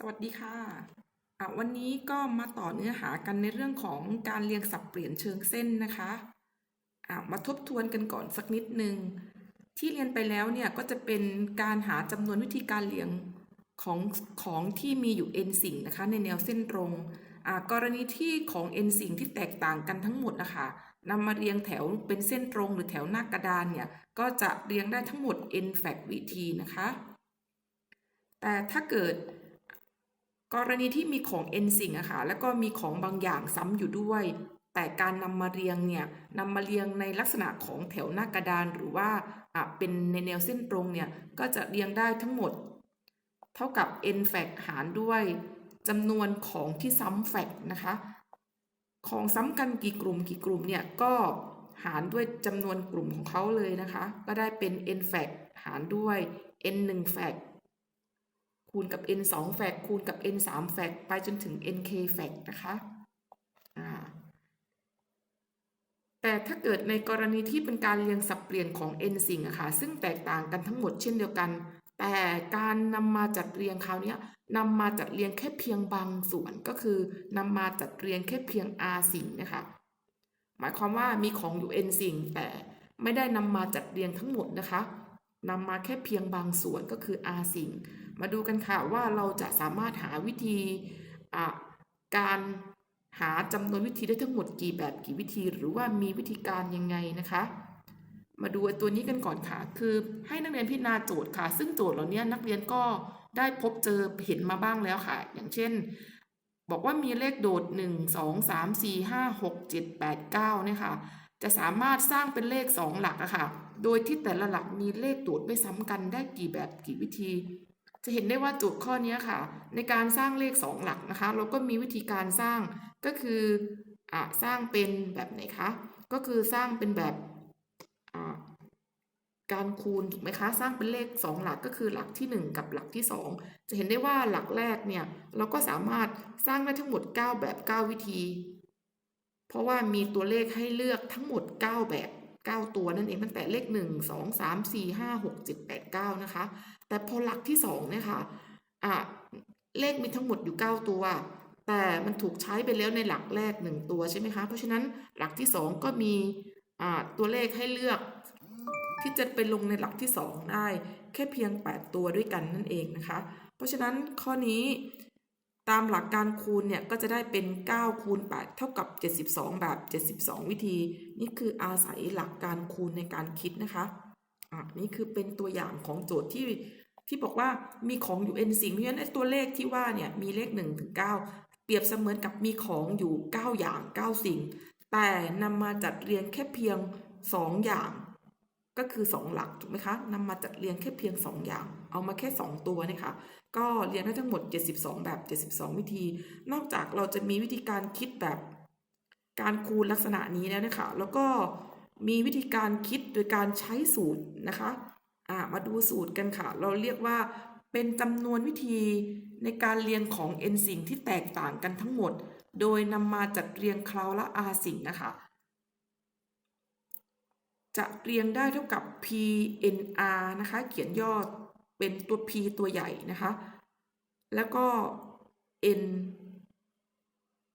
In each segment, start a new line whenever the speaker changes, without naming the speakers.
สวัสดีค่ะอะวันนี้ก็มาต่อเนื้อหากันในเรื่องของการเรียงสับเปลี่ยนเชิงเส้นนะคะอะมาทบทวนกันก่อนสักนิดนึง ที่เรียนไปแล้วเนี่ยก็จะเป็นการหาจำนวนวิธีการเรียงของของที่มีอยู่ n สิ่งนะคะในแนวเส้นตรงอะกรณีที่ของ n สิ่งที่แตกต่างกันทั้งหมดนะคะนำมาเรียงแถวเป็นเส้นตรงหรือแถวหน้ากระดานเนี่ยก็จะเรียงได้ทั้งหมด n แฟกวิธีนะคะ แต่ถ้าเกิด กรณีที่มีของ n สิ่งอะค่ะแล้วก็มีของบางอย่างซ้ำอยู่ด้วย แต่การนำมาเรียงเนี่ยนำมาเรียงในลักษณะของแถวหน้ากระดานหรือว่าเป็นในแนวเส้นตรงเนี่ยก็จะเรียงได้ทั้งหมด เท่ากับ n แฟกหารด้วยจำนวนของที่ซ้ำแฟกนะคะ ของซ้ำกันกี่กลุ่มกี่กลุ่มเนี่ยก็หารด้วยจำนวนกลุ่มของเขาเลยนะคะ ก็ได้เป็น n แฟกหารด้วย n 1แฟก คูณกับ n 2แฟกคูณกับ n 3แฟกไปจนถึง nk แฟกนะคะแต่ถ้าเกิดในกรณีที่เป็นการเรียงสับเปลี่ยนของ n สิ่งอะค่ะซึ่งแตกต่างกันทั้งหมดเช่นเดียวกัน แต่การนำมาจัดเรียงคราวนี้นำมาจัดเรียงแค่เพียงบางส่วนก็คือนำมาจัดเรียงแค่เพียง r สิ่งนะคะหมายความว่ามีของอยู่ n สิ่งแต่ไม่ได้นำมาจัดเรียงทั้งหมดนะคะนำมาแค่เพียงบางส่วนก็คือ r สิ่ง มาดูกันค่ะว่าเราจะสามารถหาวิธีการหาจำนวนวิธีได้ทั้งหมดกี่แบบกี่วิธี หรือว่ามีวิธีการยังไงนะคะ มาดูตัวนี้กันก่อนค่ะ คือให้นักเรียนพิจารณาโจทย์ค่ะ ซึ่งโจทย์เหล่านี้นักเรียนก็ได้พบเจอเห็นมาบ้างแล้วค่ะ อย่างเช่น บอกว่ามีเลขโดด 1 2 3 4 5 6 7 8 9เนี่ยค่ะ จะสามารถสร้างเป็นเลข 2 หลักอะค่ะ โดยที่แต่ละหลักมีเลขโดดไม่ซ้ำกันได้กี่แบบกี่วิธี จะเห็นได้ว่าโจทย์ข้อนี้ค่ะ ในการสร้างเลข 2 หลักนะคะ เราก็มีวิธีการสร้างก็คืออสร้างเป็นแบบไหนคะ ก็คือสร้างเป็นแบบการคูณถูกไหมคะ สร้างเป็นเลข 2 หลักก็คือหลักที่ 1 กับหลักที่ 2 จะเห็นได้ว่าหลักแรกเนี่ยเราก็สามารถสร้างได้ทั้งหมด 9 แบบ 9 วิธี เพราะว่ามีตัวเลขให้เลือกทั้งหมด 9 แบบ 9 ตัวนั่นเองตั้งแต่เลข 1 2 3 4 5 6 7 8 9 นะคะ แต่พอหลักที่2เนี่ยค่ะอะเลขมีทั้งหมดอยู่ 9 ตัว แต่มันถูกใช้ไปแล้วในหลักแรก 1 ตัวใช่ไหมคะ เพราะฉะนั้นหลักที่ 2 ก็มีตัวเลขให้เลือกที่จะไปลงในหลักที่ 2 ได้ แค่เพียง 8 ตัวด้วยกันนั่นเองนะคะ เพราะฉะนั้นข้อนี้ตามหลักการคูณเนี่ย ก็จะได้เป็น 9 คูณ 8 เท่ากับ 72 แบบ 72 วิธี นี่คืออาศัยหลักการคูณในการคิดนะคะ อะนี่คือเป็นตัวอย่างของโจทย์ที่ที่บอกว่ามีของอยู่ n สิ่งเพราะฉะนั้นตัวเลขที่ว่าเนี่ยมีเลข1ถึง9เปรียบเสมือนกับมีของอยู่ 9 อย่าง 9 สิ่ง แต่นำมาจัดเรียงแค่เพียง 2 อย่าง ก็คือ 2 หลักถูกไหมคะนำมาจัดเรียงแค่เพียง 2 อย่าง เอามาแค่ 2 ตัวนะคะก็เรียงได้ทั้งหมด 72 แบบ 72 วิธี นอกจากเราจะมีวิธีการคิดแบบการคูณลักษณะนี้แล้วนะคะแล้วก็ มีวิธีการคิดโดยการใช้สูตรนะคะอ่ามาดูสูตรกันค่ะ เราเรียกว่าเป็นจำนวนวิธีในการเรียงของ n สิ่งที่แตกต่างกันทั้งหมด โดยนำมาจัดเรียงคราวละ r สิ่งนะคะ จะเรียงได้เท่ากับ pnr นะคะ เขียนยอดเป็นตัว p ตัวใหญ่นะคะ แล้วก็ n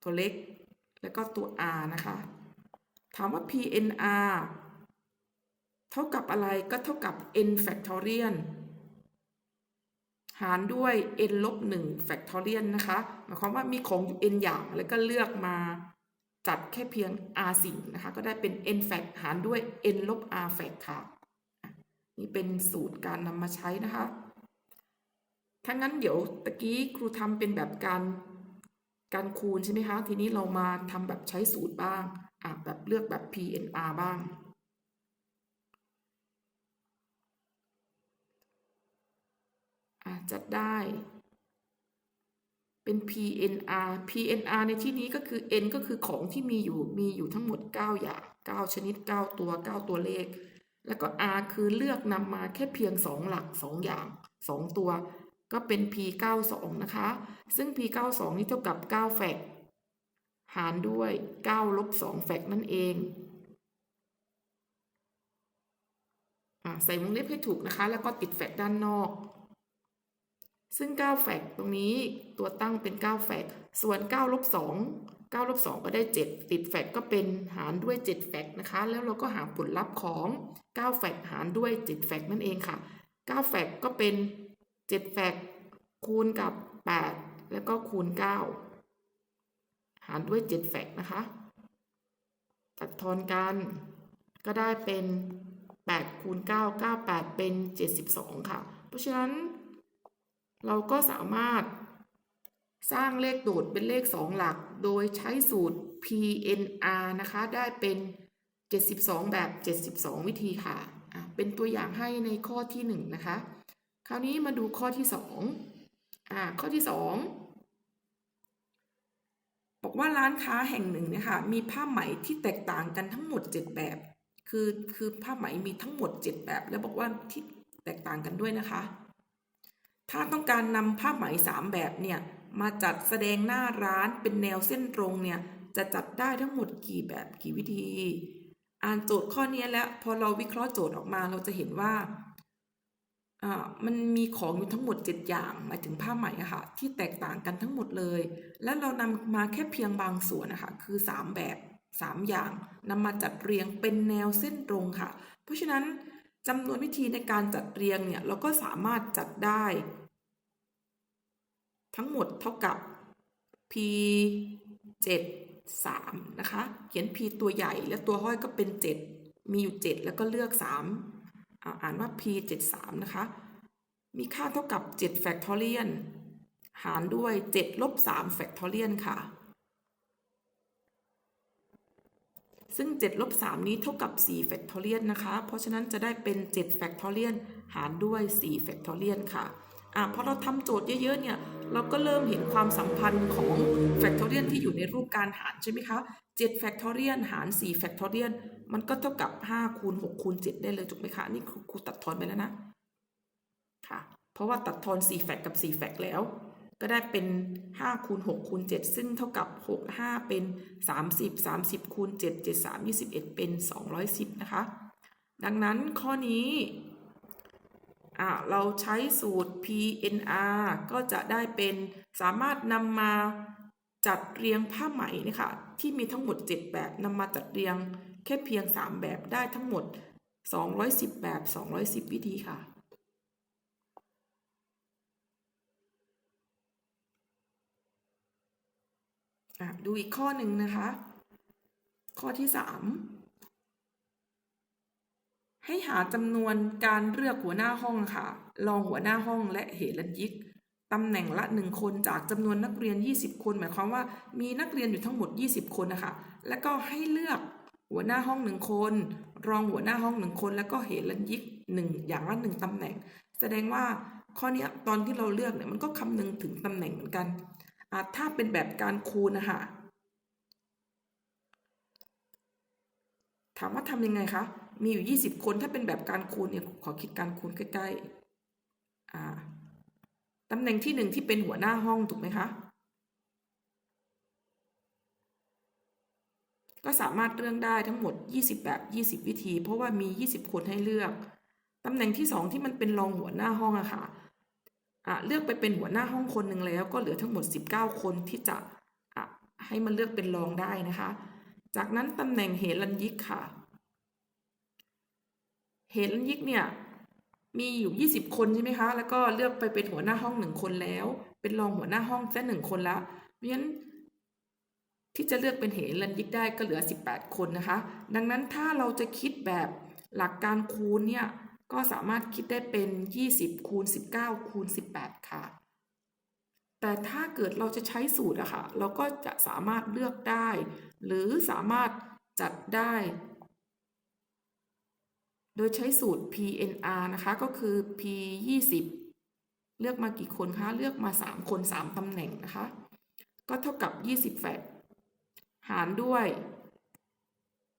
ตัวเล็ก แล้วก็ตัว r นะคะ ถามว่า pnr เท่ากับอะไรก็เท่ากับ n factorial หารด้วย n ลบ1 factorial นะคะ หมายความว่ามีของอยู่ n อย่างแล้วก็เลือกมาจัดแค่เพียง r สิ่งนะคะ ก็ได้เป็น n fact หารด้วย n ลบ r fact ค่ะ นี่เป็นสูตรการนำมาใช้นะคะถ้างั้นเดี๋ยวตะกี้ครูทำเป็นแบบการการคูณใช่ไหมคะ ทีนี้เรามาทำแบบใช้สูตรบ้าง อะแบบเลือกแบบ PNR บ้าง อะจัดได้ เป็น PNR PNR ในที่นี้ก็คือ N ก็คือของที่มีอยู่ มีอยู่ทั้งหมด 9 อย่าง 9 ชนิด 9 ตัว 9 ตัวเลข แล้วก็ R คือเลือกนำมาแค่เพียง 2 หลัก 2 อย่าง 2 ตัว ก็เป็น P92 นะคะ ซึ่ง P92 นี่เท่ากับ9แฟก หารด้วย9ลบ2แฟกนั่นเองอใส่วงเล็บให้ถูกนะคะ แล้วก็ติดแฟกด้านนอก ซึ่ง9แฟกตรงนี้ตัวตั้งเป็น9แฟกส่วน9ลบ2 9ลบ2ก็ได้ 7 ติดแฟกก็เป็นหารด้วย 7 แฟกนะคะ แล้วเราก็หาผลลัพธ์ของ9แฟกหารด้วย 7 แฟกนั่นเองค่ะ9แฟกก็เป็น 7 แฟกคูณกับ 8 แล้วก็คูณ 9 หารด้วย 7 แฟกนะคะ ตัดทอนกันก็ได้เป็น 8 คูณ 9 9 8 เป็น 72 ค่ะ เพราะฉะนั้น เราก็สามารถสร้างเลขโดดเป็นเลข 2 หลัก โดยใช้สูตร PNR นะคะ ได้เป็น 72 แบบ 72 วิธีค่ะะเป็นตัวอย่างให้ในข้อที่ 1 นะคะ คราวนี้มาดูข้อที่ 2 อ่า ข้อที่ 2 บอกว่าร้านค้าแห่งหนึ่งเนี่ยค่ะมีผ้าไหมที่แตกต่างกันทั้งหมด 7 แบบ คือคือผ้าไหมมีทั้งหมด 7 แบบ แล้วบอกว่าที่แตกต่างกันด้วยนะคะ ถ้าต้องการนำผ้าไหม 3 แบบเนี่ยมาจัดแสดงหน้าร้านเป็นแนวเส้นตรงเนี่ยจะจัดได้ทั้งหมดกี่แบบกี่วิธี อ่านโจทย์ข้อนี้แล้วพอเราวิเคราะห์โจทย์ออกมาเราจะเห็นว่าอ่า มันมีของอยู่ทั้งหมด 7 อย่างหมายถึงผ้าไหมอะค่ะที่แตกต่างกันทั้งหมดเลย และเรานำมาแค่เพียงบางส่วนนะคะคือ 3 แบบ 3 อย่างนำมาจัดเรียงเป็นแนวเส้นตรงค่ะ เพราะฉะนั้นจำนวนวิธีในการจัดเรียงเนี่ยเราก็สามารถจัดได้ ทั้งหมดเท่ากับ p 7 3 นะคะ เขียน p ตัวใหญ่และตัวห้อยก็เป็น 7 มีอยู่ 7 แล้วก็เลือก 3 อ่าอ่านว่า p 7 3นะคะ มีค่าเท่ากับ7 factorial หารด้วย 7 ลบ 3 factorial ค่ะ ซึ่ง 7 ลบ 3 นี้เท่ากับ 4 factorial นะคะ เพราะฉะนั้นจะได้เป็น 7 factorial หารด้วย 4 factorial ค่ะอ่าพอเราทำโจทย์เยอะๆเนี่ย เราก็เริ่มเห็นความสัมพันธ์ของ factorial ที่อยู่ในรูปการหารใช่ไหมคะ7 factorial หาร4 factorial มันก็เท่ากับ5คูณ6คูณ7ได้เลยถูกไหมคะนี่ครูตัดทอนไปแล้วนะค่ะเพราะว่าตัดทอน4แฟกกับ4แฟกแล้ว ก็ได้เป็น5คูณ6คูณ7ซึ่งเท่ากับ 6 5 เป็น 30 30คูณ7 7 3 21 เป็น 210 นะคะ ดังนั้นข้อนี้เราใช้สูตร PNR ก็จะได้เป็นสามารถนำมาจัดเรียงผ้าไหมนะคะที่มีทั้งหมด 7 แบบนำมาจัดเรียง แค่เพียง 3 แบบได้ทั้งหมด 210 แบบ 210 วิธีค่ะ ดูอีกข้อหนึ่งนะคะ ข้อที่ 3 ให้หาจำนวนการเลือกหัวหน้าห้องค่ะ รองหัวหน้าห้องและเหรัญยิกตำแหน่งละหนึ่งคนจากจำนวนนักเรียน 20 คน หมายความว่ามีนักเรียนอยู่ทั้งหมด 20 คนนะคะ แล้วก็ให้เลือก หัวหน้าห้องหนึ่งคน รองหัวหน้าห้องหนึ่งคน แล้วก็เหรัญยิกหนึ่งอย่างละหนึ่งตำแหน่ง แสดงว่าข้อนี้ตอนที่เราเลือกเนี่ยมันก็คำนึงถึงตำแหน่งเหมือนกันถ้าเป็นแบบการคูณนะคะถามว่าทำยังไงคะมีอยู่ 20 คนถ้าเป็นแบบการคูณเนี่ยขอคิดการคูณใกล้ๆตำแหน่งที่หนึ่งที่เป็นหัวหน้าห้องถูกไหมคะ ก็สามารถเลือกได้ทั้งหมด 20 แบบ 20 วิธี เพราะว่ามี 20 คนให้เลือก ตำแหน่งที่สองที่มันเป็นรองหัวหน้าห้องอะค่ะอะเลือกไปเป็นหัวหน้าห้องคนหนึ่งแล้ว ก็เหลือทั้งหมด 19 คนที่จะอะให้มันเลือกเป็นรองได้นะคะ จากนั้นตำแหน่งเหรัญยิกค่ะ เหรัญยิกเนี่ยมีอยู่ 20 คนใช่ไหมคะ แล้วก็เลือกไปเป็นหัวหน้าห้องหนึ่งคนแล้ว เป็นรองหัวหน้าห้องแค่หนึ่งคนแล้ว เพราะฉะนั้น ที่จะเลือกเป็นเหรัญยิกได้ก็เหลือ 18 คนนะคะ ดังนั้นถ้าเราจะคิดแบบหลักการคูณเนี่ย ก็สามารถคิดได้เป็น 20 คูณ 19 คูณ 18 ค่ะ แต่ถ้าเกิดเราจะใช้สูตรอะค่ะ เราก็จะสามารถเลือกได้ หรือสามารถจัดได้ โดยใช้สูตร PNR นะคะ ก็คือ P 20เลือกมากี่คนคะ เลือกมา 3 คน 3ตำแหน่งนะคะ ก็เท่ากับ20แฟก หารด้วย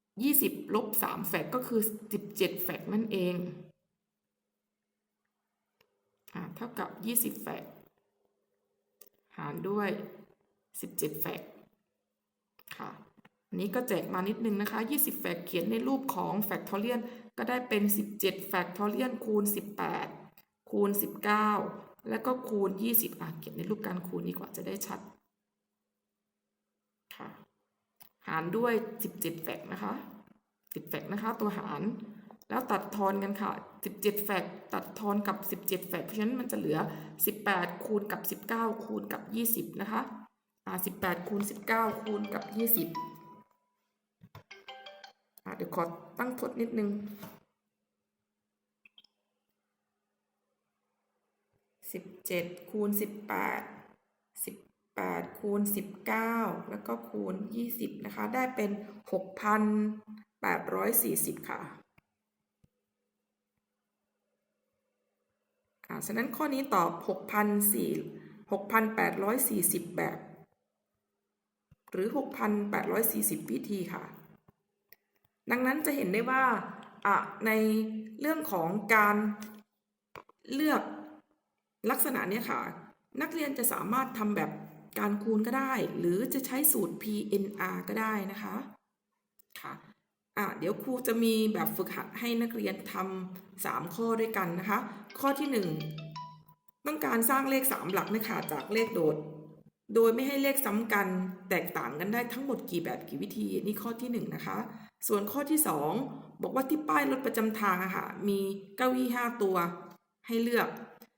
20 ลบ 3 แฟกก็คือ 17 แฟกนั่นเองอ่าเท่ากับ 20 แฟกหารด้วย 17 แฟกค่ะอันนี้ก็แจกมานิดนึงนะคะ 20 แฟกเขียนในรูปของแฟกทอเรียนก็ได้เป็น 17 แฟกทอเรียนคูณ 18 คูณ 19 แล้วก็คูณ 20 อะเขียนในรูปการคูณดีกว่าจะได้ชัด ค่ะ หารด้วย 17 แฟกนะคะ 10 แฟกนะคะ ตัวหาร แล้วตัดทอนกันค่ะ 17 แฟกตัดทอนกับ 17 แฟกเพราะฉะนั้นมันจะเหลือ 18 คูณกับ 19 คูณกับ 20 นะคะอ่า18 คูณ 19 คูณกับ 20อ่าเดี๋ยวขอตั้งทดนิดนึง17คูณ18 8 คูณ 19 แล้วก็คูณ 20 นะคะ ได้เป็น 6,840 ค่ะอ่าฉะนั้นข้อนี้ตอบ 6,840 แบบ หรือ 6,840 วิธีค่ะ ดังนั้นจะเห็นได้ว่าอะในเรื่องของการเลือกลักษณะเนี้ยค่ะ นักเรียนจะสามารถทำแบบ การคูณก็ได้ หรือจะใช้สูตร PNR ก็ได้นะคะค่ะอะเดี๋ยวครูจะมีแบบฝึกหัดให้นักเรียนทำสามข้อด้วยกันนะคะ ข้อที่หนึ่งต้องการสร้างเลขสามหลักนะคะจากเลขโดด โดยไม่ให้เลขซ้ำกันแตกต่างกันได้ทั้งหมดกี่แบบกี่วิธีนี่ข้อที่หนึ่งนะคะ ส่วนข้อที่สองบอกว่าที่ป้ายรถประจำทางอะค่ะมีเก้าอี้ห้าตัวให้เลือก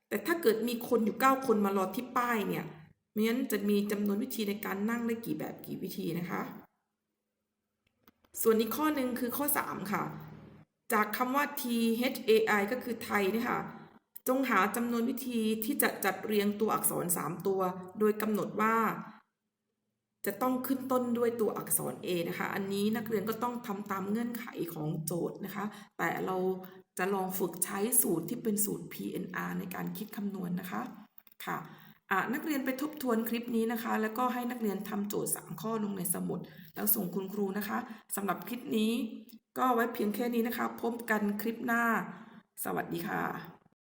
แต่ถ้าเกิดมีคนอยู่เก้าคนมารอที่ป้ายเนี่ย ไม่งั้นจะมีจำนวนวิธีในการนั่งได้กี่แบบกี่วิธีนะคะ ส่วนอีกข้อหนึ่งคือข้อ 3 ค่ะ จากคำว่า T H A I ก็คือไทยนี่ยค่ะจงหาจำนวนวิธีที่จะจัดเรียงตัวอักษร 3 ตัว โดยกำหนดว่า จะต้องขึ้นต้นด้วยตัวอักษร A นะคะ อันนี้นักเรียนก็ต้องทำตามเงื่อนไขของโจทย์นะคะ แต่เราจะลองฝึกใช้สูตรที่เป็นสูตร PNR ในการคิดคำนวณนะคะ ค่ะ นักเรียนไปทบทวนคลิปนี้นะคะ แล้วก็ให้นักเรียนทำโจทย์ 3 ข้อลงในสมุด แล้วส่งคุณครูนะคะสำหรับคลิปนี้ ก็ไว้เพียงแค่นี้นะคะ พบกันคลิปหน้า สวัสดีค่ะ